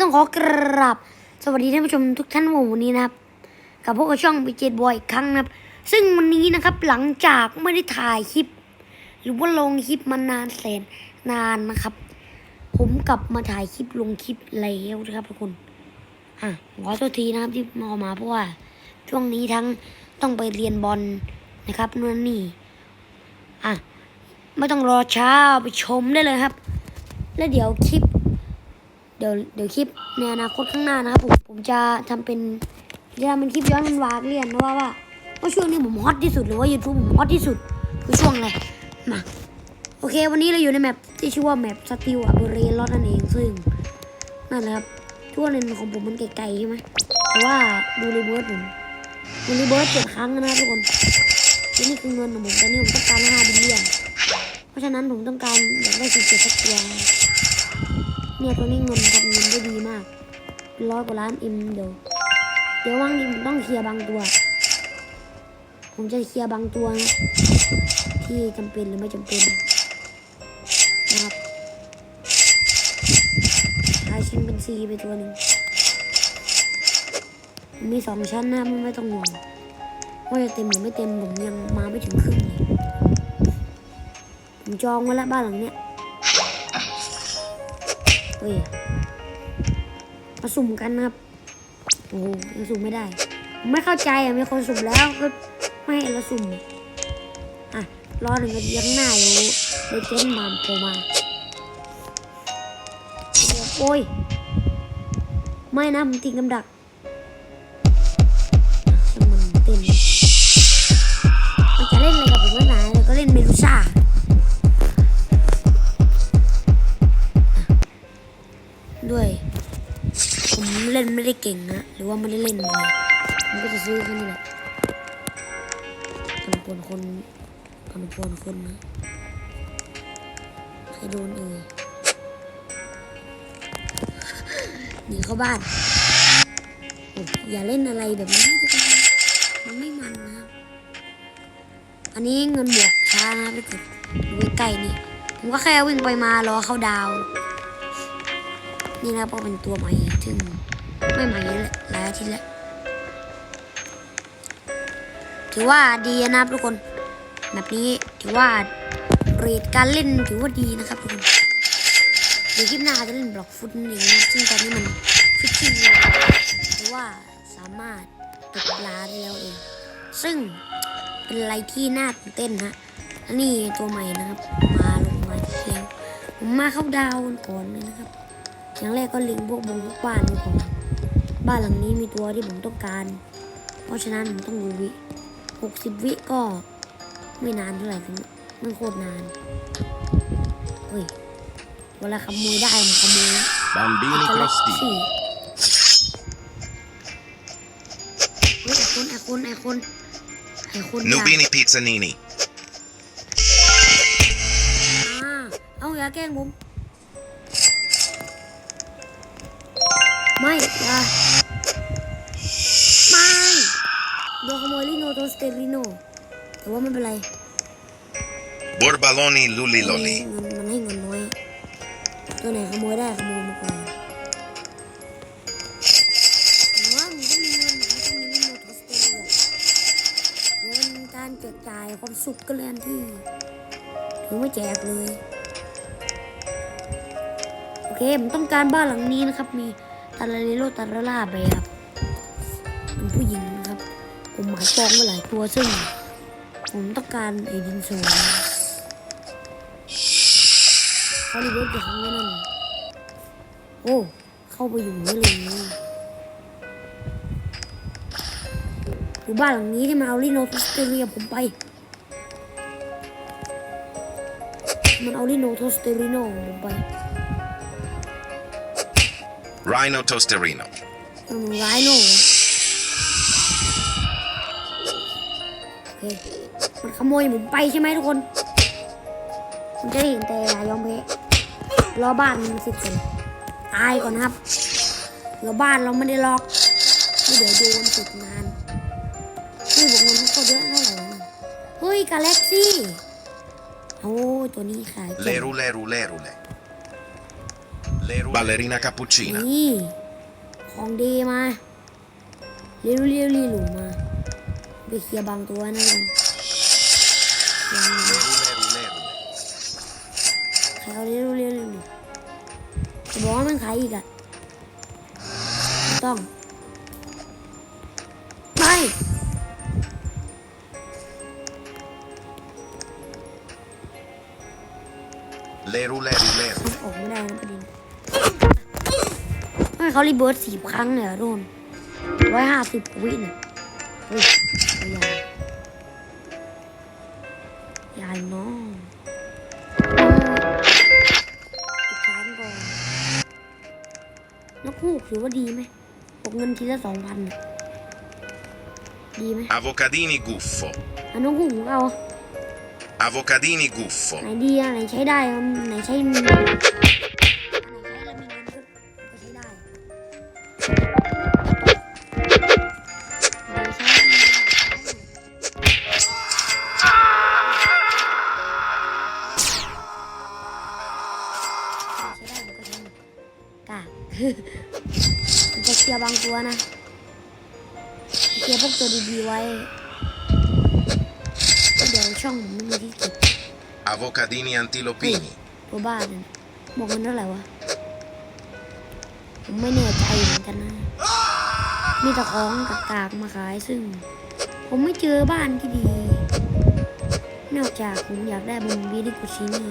ต้องขอกราบสวัสดีท่านผู้ชมทุกท่านวันนี้นะครับ กับพวกบช่องบีเจดบอยอีกครั้งนะครับ ซึ่งวันนี้นะครับหลังจากไม่ได้ถ่ายคลิป หรือว่าลงคลิปมานานแสนนานนะครับ ผมกลับมาถ่ายคลิปลงคลิปแล้วนะครับทุกคนอะขอโทษทีนะครับที่มาอมาเพราะว่าช่วงนี้ทั้งต้องไปเรียนบอลนะครับนู่นนี่อะไม่ต้องรอช้าไปชมได้เลยครับ แล้วเดี๋ยวคลิป ดี๋ยวเดี๋ยวคลิปในอนาคตข้างหน้านะครับผมผมจะทำเป็นจะทำเป็นคลิปย้อนวันวาเรียนนะว่าว่าว่าช่วงนี้ผมฮอตที่สุดหรือว่า YouTube ผมฮอตที่สุดคือช่วงอะไรมาโอเค วันนี้เราอยู่ในแมปที่ชื่อว่าแมปสติลอะเบเรลอดนั่นเองซึ่งนั่นแหละครับทั่วเลนของผมมันไกลๆใช่ไหมแต่ว่าดูรีเบิร์ดผมมันรีเบิร์ดเจ็ดครั้งนะทุกคนและนี่คือเงินของผมตอนนี้ผมต้องการห้าบิลเลียนเพราะฉะนั้นผมต้องการอยากได้สิบเจ็ดสักตัว เนี่ยตัวนี้เงินทำเงินได้ดีมากร้อยกว่าล้านเอ็มเดี๋ยวเดี๋ยวว่างนี้ผมต้องเคลียร์บางตัว ผมจะเคลียร์บางตัวนะที่จำเป็นหรือไม่จำเป็นนะครับใช้ชิ้นเป็นซีไปตัวหนึ่งมีสองชั้นนะไม่ต้องห่วงว่าจะเต็มหรือไม่เต็มผมยังมาไม่ถึงครึ่งเลยผมจองไว้แล้วบ้านหลังเนี้ย เฮ้ยมาสุ่มกันนะครับ โอ้โหยังสุ่มไม่ได้ ไม่เข้าใจอะมีคนสุ่มแล้วก็ไม่ให้เราสุ่ม อะ รอหนึ่งนาทีข้างหน้าอยู่เลเจนด์มาโผล่มาโอ้ย ไม่นะมันทิ้งกำดัก ไม่ได้เก่งนะ หรือว่าไม่ได้เล่นเลยผมก็จะซื้อแค่นี้แหละทำปวนคนทำปวนคนนะใครโดนเอ่ยหนีเข้าบ้านโอ้อย่าเล่นอะไรแบบนี้มันไม่มันนะ อันนี้เงินบวกช้านะไปกดดูใกล้ๆนี่ผมก็แค่วิ่งไปมารอเข้าดาว นี่นะครับก็เป็นตัวใหม่ซึ่ง ไม่ใหม่แล้วหลายอาทิตย์แล้วถือว่าดีนะครับทุกคน แบบนี้ถือว่าเรทการเล่นถือว่าดีนะครับทุกคนเดี๋ยวคลิปหน้าจะเล่นบล็อกฟุตนั่นเองนะซึ่งตอนนี้มันฟิชชิ่งแล้วถือว่าสามารถตกปลาได้แล้วเอง ซึ่งเป็นอะไรที่น่าตื่นเต้นนะอันนี้ตัวใหม่นะครับ มาลงมาเที่ยวผมมาเข้าดาวน์ก่อนเลยนะครับอย่างแรกก็ลิงพวกบงพวกบ้านก่อน บ้านหลังนี้มีตัวที่ผมต้องการ เพราะฉะนั้นผมต้องดูวิหกสิบวิก็ไม่นานเท่าไหร่ถึงไม่โคตรนาน เฮ้ย เวลาขโมยได้ผมขโมยนะ Bambini จะลบ crostini. สี่เฮ้ยไอคนไอคนไอคนไอคนอยาก Nubini pizzanini. อ่าเอาอย่าแกล้งผมไม่อย่า โดนขโมยลิโนโตสเตอริโนแต่ว่าไม่เป็นไร Borbaloni มัน luliloli. เงินมันให้เงินน้อยตัวไหนขโมยได้ขโมยมาก่อนแต่ว่ามันก็มีเงินนะต้องมีลิโนโตสเตอริโนเพราะมันการแจกจ่ายความสุขก็เลยอันที่ถือไม่แจกเลยโอเคผมต้องการบ้านหลังนี้นะครับ มีตาลาเลโลตาลาล่าแบบเป็นผู้หญิง นะครับผมหมายปองไว้หลายตัวซึ่ง ผมต้องการไอ้ดินสอเขาดีเวิร์ดอย่างนั้นนั่นโอ้เข้าไปอยู่นี่เลยอยู่บ้านหลังนี้ที่มาเอาลิโนทสเตเรียผมไป มันเอาลิโนทสเตอริโนผมไป Rhino tosterino. มัน เคมันขโมยผมไปใช่ไหมทุกคนผมจะได้เห็นแต่อย่ายอมแพ้รอบ้านมันสิบคนตายก่อนนะครับเดี๋ยวบ้านเราไม่ได้ล็อกไม่เดี๋ยวโดนติดงานเฮ้ยบอกเงินเขาเยอะเท่าไหร่วะเนี่ยเฮ้ยกาแล็กซี่โอ้ยตัวนี้ขายเก่ง Lerule rule rule. Ballerina cappuccina. นี่ของดีมาเรียวเรียวเรียวหลูมา ไปเคลียร์บางตัวนะกันยัง Leru, leru, leru. ใครเอาเรียวเรียวเรียวจะบอกว่ามันขายอีกอะต้องไป Leru, leru, leru. ออกไม่ได้นะประเด็นไม่เขารีเบิร์ตสี่ครั้งเนี่ยโดนร้อยห้าสิบวิเนี่ย ใหญ่เน้องอีกครั้งก่อนนกฮูกถือว่าดีไหมตกเงินทีละสองพันน่ะดีไหม Avocadini guffo. อันนกฮูกของเรา Avocadini guffo. ไหนดีอะไหนใช้ได้อะไหนใช้ จะเคลียร์บางตัวนะเคลียร์พวกตัวดีๆไว้เดี๋ยวช่องผมไม่มีที่เก็บ Avocadini antilopini. ตัวบ้าเนี่ยบอกมันเท่าไหร่วะผมไม่แน่ใจเหมือนกันนะ มีแต่ของกากๆมาขายซึ่ง ผมไม่เจอบ้านที่ดี นอกจากผมอยากได้บนบีดิกุชินี่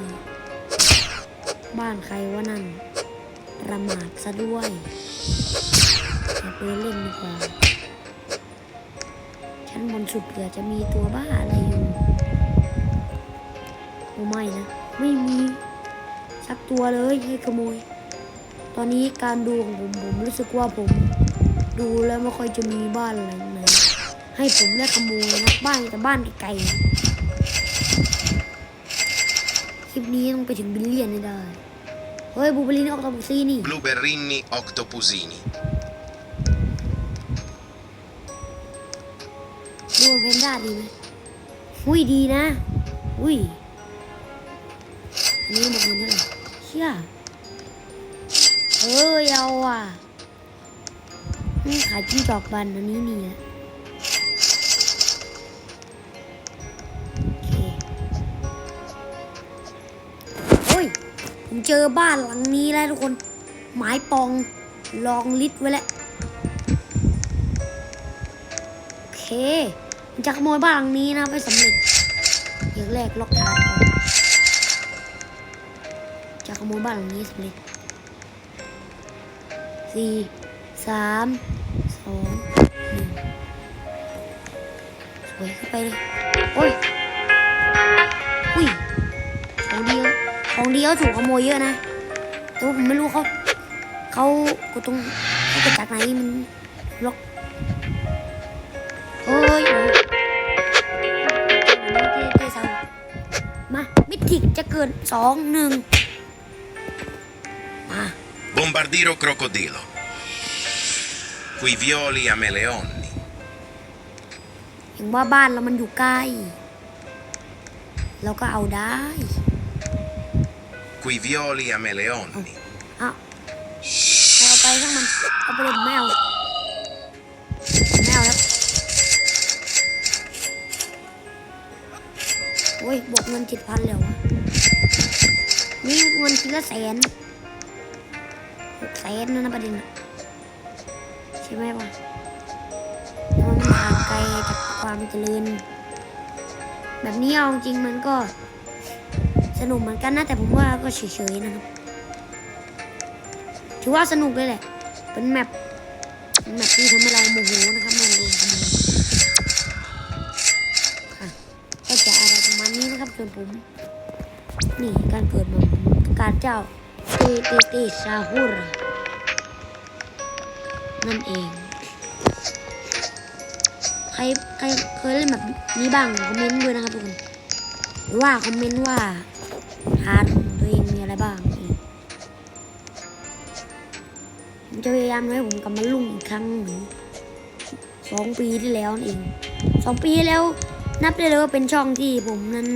บ้านใครวะนั่น ประมาทซะด้วยอย่าไปเล่นดีกว่า ชั้นบนสุดเผื่อจะมีตัวบ้าอะไรอยู่โอ้ไม่นะ ไม่มี สักตัวเลยให้ขโมย ตอนนี้การดูของผมผมรู้สึกว่าผม ดูแล้วไม่ค่อยจะมีบ้านหลังไหนให้ผมได้ขโมยนะบ้านแต่บ้านไกลๆคลิปนี้ต้องไปถึงบิลเลียนได้ เฮ้ยบูเบลินออกตาบุซีนี่ Blueberrini octopusini. ดูเพนด้าดีไหมอุ้ยดีนะ อุ้ย อันนี้บอกเงินเท่าไหร่เชี่ยเอ้ยเอาอะนี่ขายจิ้งจอกบันอันนี้นี่แหละ จอบ้านหลังนี้แล้วทุกคน หมายปองลองลิสไว้แล้วโอเคผมจะขโมยบ้านหลังนี้นะไปสำเร็จอย่างแรกล็อกฐานก่อนจะขโมยบ้านหลังนี้สำเร็จสี่สามสองหนึ่งสวยเข้าไปเลย โอ้ยอุ้ยของดี ของดีเขาถูกขโมยเยอะนะ แต่ว่าผมไม่รู้เขาเขากดตรงเขากดจากไหนมันล็อกเฮ้ยเท่เท่เศร้ามามิทิกจะเกินสองหนึ่งมา Bombardiro crocodilo. Qui violi a meleonni. เห็นว่าบ้านเรามันอยู่ใกล้ เราก็เอาได้ Qui violi a meleonni. เอาเอาไปทั้งมัน เอาไปเลยแมวแมวแล้วโอ้ยบวกเงินเจ็ดพันแล้ววะนี่เงินทีละแสนหกแสนนะนนะประเด็นใช่ไหมวะมันห่างไกลจากความเจริญ แบบนี้เอาจริงมันก็ สนุกเหมือนกันนะแต่ผมว่าก็เฉยๆนะครับถือว่าสนุกเลยแหละ เป็นแมปแมปที่ทำให้เราโมโหนะครับมันโดนขโมยค่ะก็จะอะไรประมาณนี้นะครับส่วนผม นี่การเกิดมาผมการเจ้าเตเตเตซาฮูรานั่นเอง ใครใครเคยเล่นแบบนี้บ้างคอมเมนต์ด้วยนะครับทุกคนว่าคอมเมนต์ว่า ฮาร์ดของตัวเองมีอะไรบ้างอีกผมจะพยายามให้ผมกลับมาลุ่งอีกครั้งเหมือนสองปีที่แล้วนั่นเองสองปีที่แล้วนับได้เลยว่าเป็นช่องที่ผมนั้น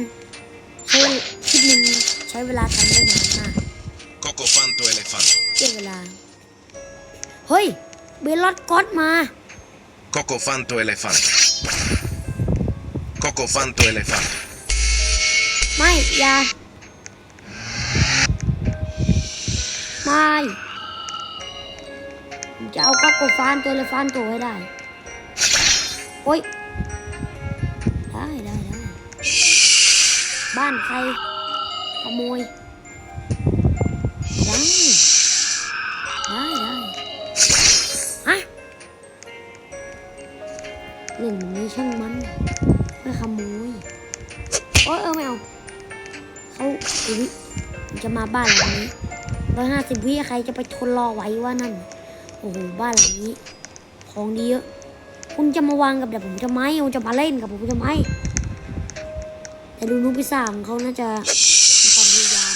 ใช้คลิปหนึ่งใช้เวลาทำได้นานมาก Coco Cocofanto elefante. เกี่ยเวลา เฮ้ย เบลลอดก๊อตมา Cocofanto elefante. Cocofanto elefante. ไม่ อย่า ไม่จะเอาก๊อกโกฟานตัวเลยฟานตัวให้ได้ โอ้ย ได้ได้ได้ บ้านใครขโมย ได้ ได้ได้ฮะเล่นแบบนี้ช่างมันไม่ขโมย โอ้ยเออไม่เอาเขาอุ๊ยจะมาบ้านหลังนี้ ร้อยห้าสิบวิใครจะไปทนรอไหวว่านั่น โอ้โหบ้านหลังนี้ ของดีเยอะ คุณจะมาวางกับแบบผมจะไหมคุณจะมาเล่นกับผมจะไหมแต่ดูนุพิสาของเขาน่าจะมีความพยายาม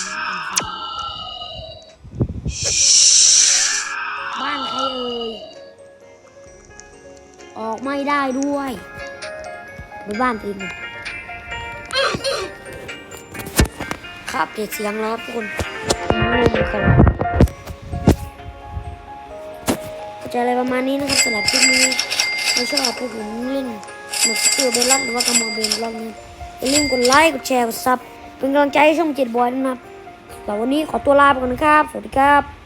บ้านใครเอ่ยออกไม่ได้ด้วยไปบ้านตัวเองครับเดี๋ยวเสียงแล้วครับทุกคน งงกันจะอะไรประมาณนี้นะครับสำหรับคลิปนี้ถ้าชอบพวกผมเล่นหมดสติลเบลล็อกหรือว่ากระมอเบลล็อกนะครับอย่าลืมกดไลค์กดแชร์กดซับเป็นกำลังใจให้ช่องเจ็ดบอยด้วยนะครับสำหรับวันนี้ขอตัวลาไปก่อนนะครับ สวัสดีครับ